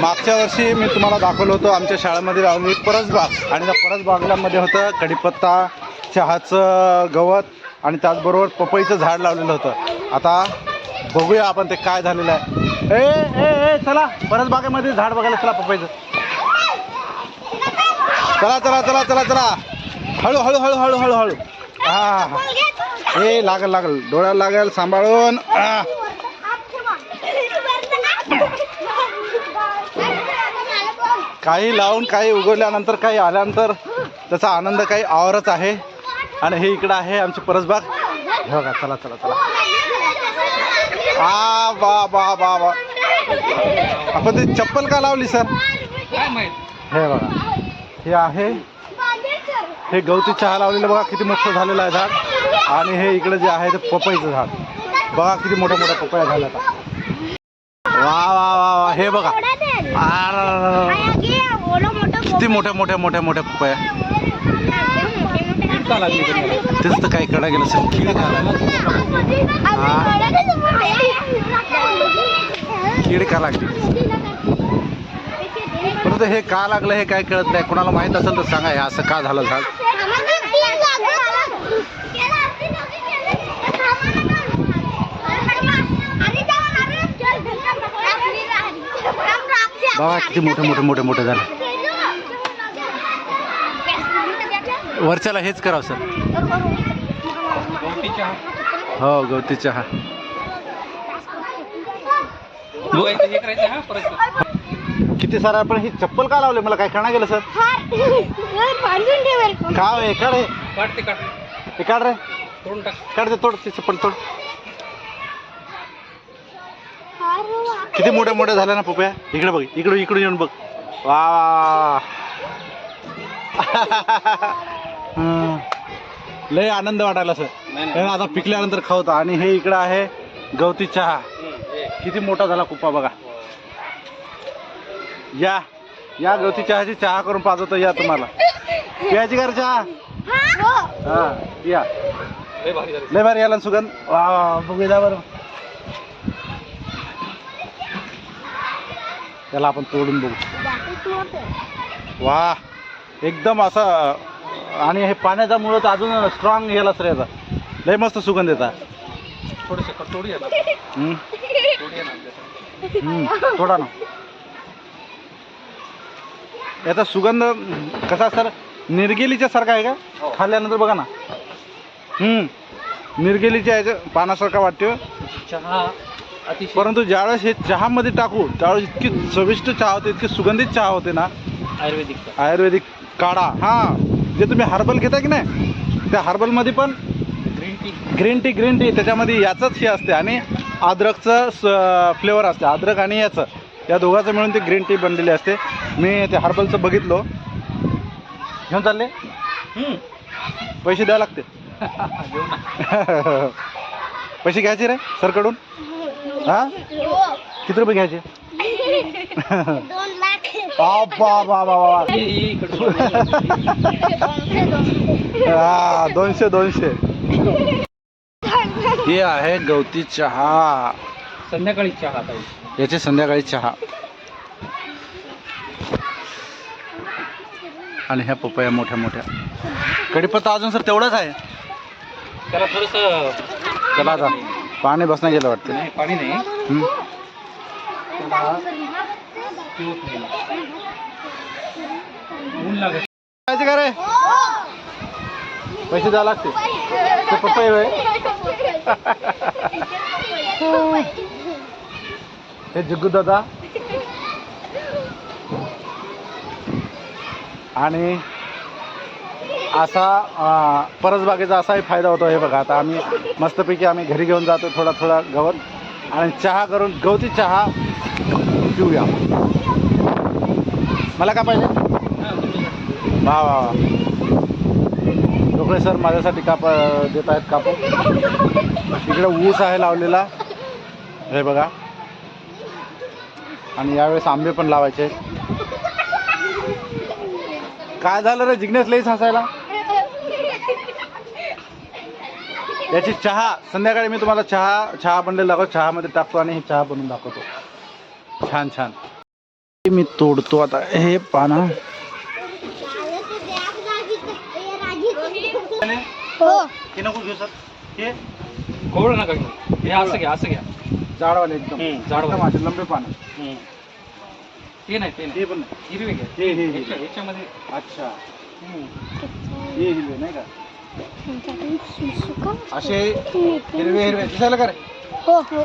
मागच्या वर्षी मी तुम्हाला दाखवलं होतं आमच्या शाळेमध्ये लावलेली परसबाग आणि त्या परसबागल्यामध्ये होतं कढीपत्ता चहाचं गवत आणि त्याचबरोबर पपईचं झाड लावलेलं होतं. आता बघूया आपण ते काय झालेलं आहे. ए ए ए चला परसबागेमध्ये झाड बघायला चला पपईचं. चला चला चला चला चला. हळू हळू हळू हळू हळू हळू. हा ए लागल लागल. डोळ्याला लागेल सांभाळून. काही लावून काही उगवल्यानंतर काही आल्यानंतर त्याचा आनंद काही आवरच आहे. आणि हे इकडं आहे आमची परसबाग. हे बघा चला चला चला. आ बा बा बा बा आपण ती चप्पल का लावली सर? हे बघा. हे आहे. हे गवती चहा लावलेलं बघा किती मोठं झालेलं आहे झाड. आणि हे इकडे जे आहे ते पपईचं झाड. बघा किती मोठ्या मोठ्या पपया झाल्या आता वा वा वा वा. हे बघा. किती मोठ्या मोठ्या मोठ्या मोठ्या पपया? तेच तर काही कडा गेलं असेल. कीड का लागली. कीड का लागली. परंतु हे का लागलं हे काय कळत नाही. कोणाला माहीत असेल तर सांगा हे असं का झालं झाड? बाबा किती मोठे मोठे मोठे मोठे झाले. वरच्याला हेच करावं सर. हो गवती चहा. किती सर आपण ही चप्पल का लावले? मला काय करणार गेलं सर? का एकाड हे. रे तोडून टाक काढ ते तोड ते चप्पल तोड. किती मोठे मोठे झाले ना पपया? इकडे बघ इकडे इकडून येऊन बघ. वा. लय आनंद वाटायला सर. नाही, नाही. कारण आता पिकल्यानंतर खावतो आणि हे इकडं आहे गवती चहा. हे. किती मोठा झाला कुप्पा बघा. या. या गवती चहाची चहा करून पाजवतो या तुम्हाला. प्यायची का रे चहा? हा. या. लय भारी झाली लय भारी याला सुगंध. वा वा, बघूया बरं. त्याला आपण तोडून बघू. वा एकदम असं आणि हे पाण्याचा मुळं तर अजून स्ट्रॉंग गेला सर याचा लय मस्त सुगंध येतात. थोडा ना. याचा सुगंध कसा सर निर्गेलीच्या सारखा आहे का? हो. खाल्ल्यानंतर बघा ना. हम्म निर्गेलीच्या याच्या पानासारखा वाटतो चहा अतिशय. परंतु ज्यावेळेस हे चहामध्ये टाकू त्यावेळेस इतकी चविष्ट चहा होते इतकी सुगंधित चहा होते ना आयुर्वेदिक. आयुर्वेदिक काढा. हां जे तुम्ही हर्बल घेता की नाही त्या हर्बलमध्ये पण green tea. Green tea green tea त्याच्यामध्ये याचंच हे असते आणि अद्रकचं फ्लेवर असते. अद्रक आणि याचं या दोघांचं मिळून ती ग्रीन टी बनलेली असते. मी ते हर्बलचं बघितलो. घेऊन चालले. पैसे द्यावे लागते. पैसे घ्यायचे रे सरकडून? हां? किती रुपये घ्यायचे? बा. हा, दोनशे दोनशे. हे आहे गवती चहा. संध्याकाळी चहा याची संध्याकाळी चहा. आणि ह्या पपया मोठ्या मोठ्या. कढीपत्ता अजून सर तेवढाच आहे. त्याला थोडस चला आता. पाणी बसणं गेलं वाटतं. नाही पाणी नाही. जायचं का रे? पैसे द्यावं लागते ते पपई होय. हे जग्गू दादा. आणि असा परसबागेचा असाही फायदा होतो हे बघा. आता आम्ही मस्तपैकी आम्ही घरी घेऊन जातो थोडा थोडा गवत. आणि चहा करून गवती चहा पिऊया. मला काय पाहिजे? वा वा वा. ढोकळे सर माझ्यासाठी काप देत आहेत कापू. इकडे ऊस आहे लावलेला. हे बघा. आणि यावेळेस आंबे पण लावायचे. काय झालं रे? जिग्नेश लईच हसायला. याची चहा संध्याकाळी मी तुम्हाला चहा चहा बनलेला दाखवतो. चहामध्ये टाकतो आणि ही चहा बनवून दाखवतो. छान छान. मी तोडतो आता. हे पानं हो. हे. नको घेऊ सर. हे कोवळं नका घेऊ. हे असं घ्या असं घ्या. जाडवाले एकदम. लंबे पानं. हम्म. ते नाही ते नाही. हे पण. हिरवे घ्या. हे हे हे. याच्यामध्ये अच्छा. हे हिरवे नाही का? असे हिरवे हिरवे दिसायला का रे? हो हो.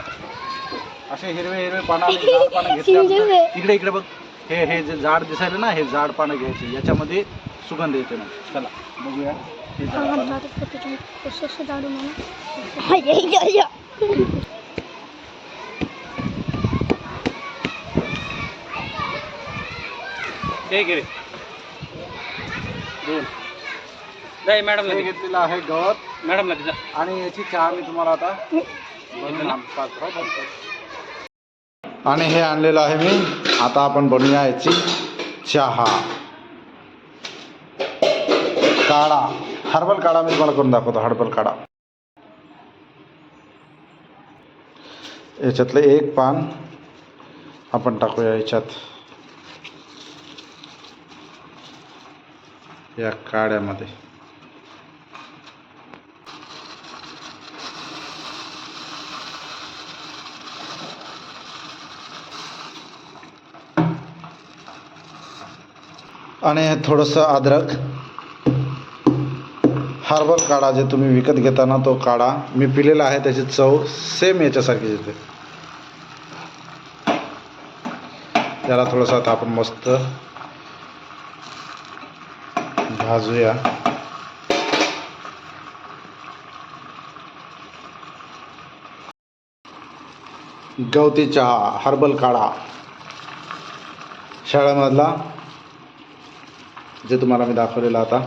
असे हिरवे हिरवे पानं आणि जाड पानं घेतले इकडे इकडे बघ. हे हे जे जाड दिसायला ना हे जाड पानं घ्यायचे. याच्यामध्ये सुगंध येते ना. चला बघूया. हे पानं. घे रे. दोन. नाही मॅडमला हे. घेतलेलं आहे गवत. मॅडमला जा. आणि याची चहा मी तुम्हाला आता बनवून आण- पाच- पाच- पाच. आणि हे आणलेलं आहे मी. आता आपण बनवूया याची चहा. काढा. हर्बल काढा मी तुम्हाला करून दाखवतो. हर्बल काढा. याच्यातलं एक पान आपण टाकूया याच्यात. या काड्यामध्ये. आणि थोडंसं अद्रक. हर्बल काढा जे तुम्ही विकत घेताना तो काढा. मी पिलेला आहे त्याची चव सेम याच्यासारखी येते त्याला थोडंसं आता आपण मस्त भाजूया. गवती चहा हर्बल काढा. शाळेमधला जे तुम्हाला मी दाखवलेलं आता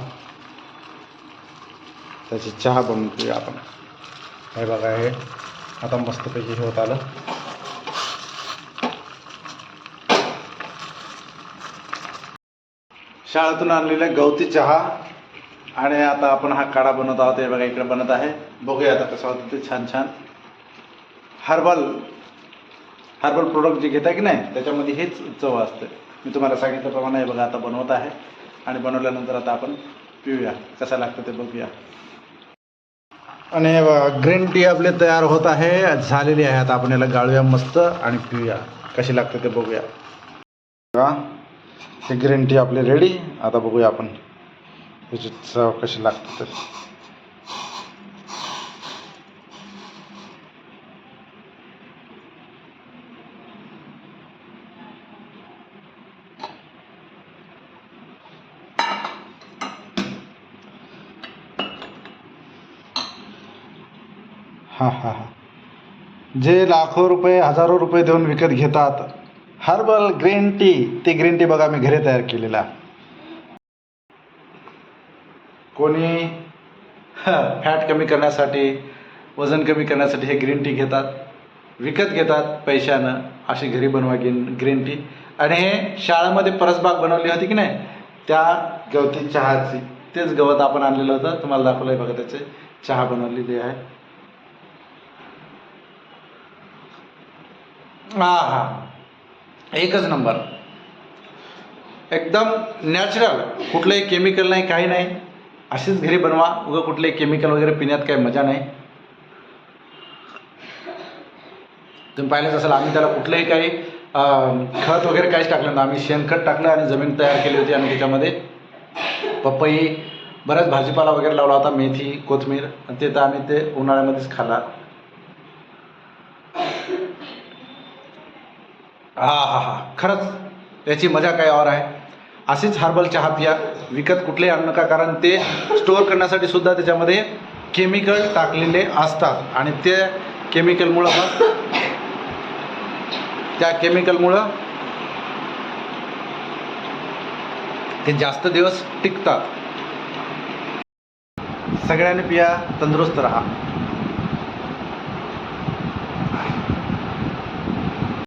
त्याची चहा बनवून पिऊया आपण. हे बघा हे आता मस्तपैकी हे होत आलं. शाळेतून आणलेला गवती चहा आणि आता आपण हा काढा बनवत आहोत. हे बघा इकडे बनत आहे. बघूया आता कसं होतं ते छान छान. हर्बल हर्बल प्रोडक्ट जे घेता की नाही त्याच्यामध्ये हेच चव असते. मी तुम्हाला सांगितल्याप्रमाणे हे बघा आता बनवत आहे. आणि बनवल्यानंतर आता आपण पिऊया. कसं लागतं ते बघूया. आणि ग्रीन टी आपले तयार होत आहे. झालेली आहे. आता आपण याला गाळूया मस्त आणि पिऊया. कशी लागते ते बघूया. बघा हे ग्रीन टी आपली रेडी आता बघूया आपण. त्याची चव कशी लागते ते. हां हां हां. जे लाखो रुपये हजारो रुपये देऊन विकत घेतात हर्बल ग्रीन टी ती ग्रीन टी बघा मी घरी तयार केलेला. कोणी फॅट कमी करण्यासाठी वजन कमी करण्यासाठी हे ग्रीन टी घेतात विकत घेतात पैशानं अशी घरी बनवा ग्रीन ग्रीन टी. आणि हे शाळेमध्ये परसबाग बनवली होती की नाही त्या गवती चहाची तेच गवत आपण आणलेलं होतं. तुम्हाला दाखवलं आहे बघा त्याचे. चहा बनवलेली आहे. हां हां. एकच नंबर. एकदम नॅचरल कुठलंही केमिकल नाही काही नाही. अशीच घरी बनवा. उगं कुठलंही केमिकल वगैरे पिण्यात काही मजा नाही. तुम्ही पाहिलंच असेल आम्ही त्याला कुठलंही काही खत वगैरे काहीच टाकलं नाही आम्ही शेणखत टाकलं आणि जमीन तयार केली होती आणि त्याच्यामध्ये. पपई बऱ्याच भाजीपाला वगैरे लावला होता मेथी कोथमीर. आणि ते तर आम्ही ते उन्हाळ्यामध्येच खाल्ला. हा हा हा. खरंच याची मजा काय और आहे? अशीच हर्बल चहा पिया विकत कुठलेही आणू नका कारण ते स्टोअर करण्यासाठी सुद्धा त्याच्यामध्ये केमिकल टाकलेले असतात. आणि ते केमिकलमुळं मग त्या केमिकलमुळं ते जास्त दिवस टिकतात. सगळ्यांनी पिया तंदुरुस्त राहा.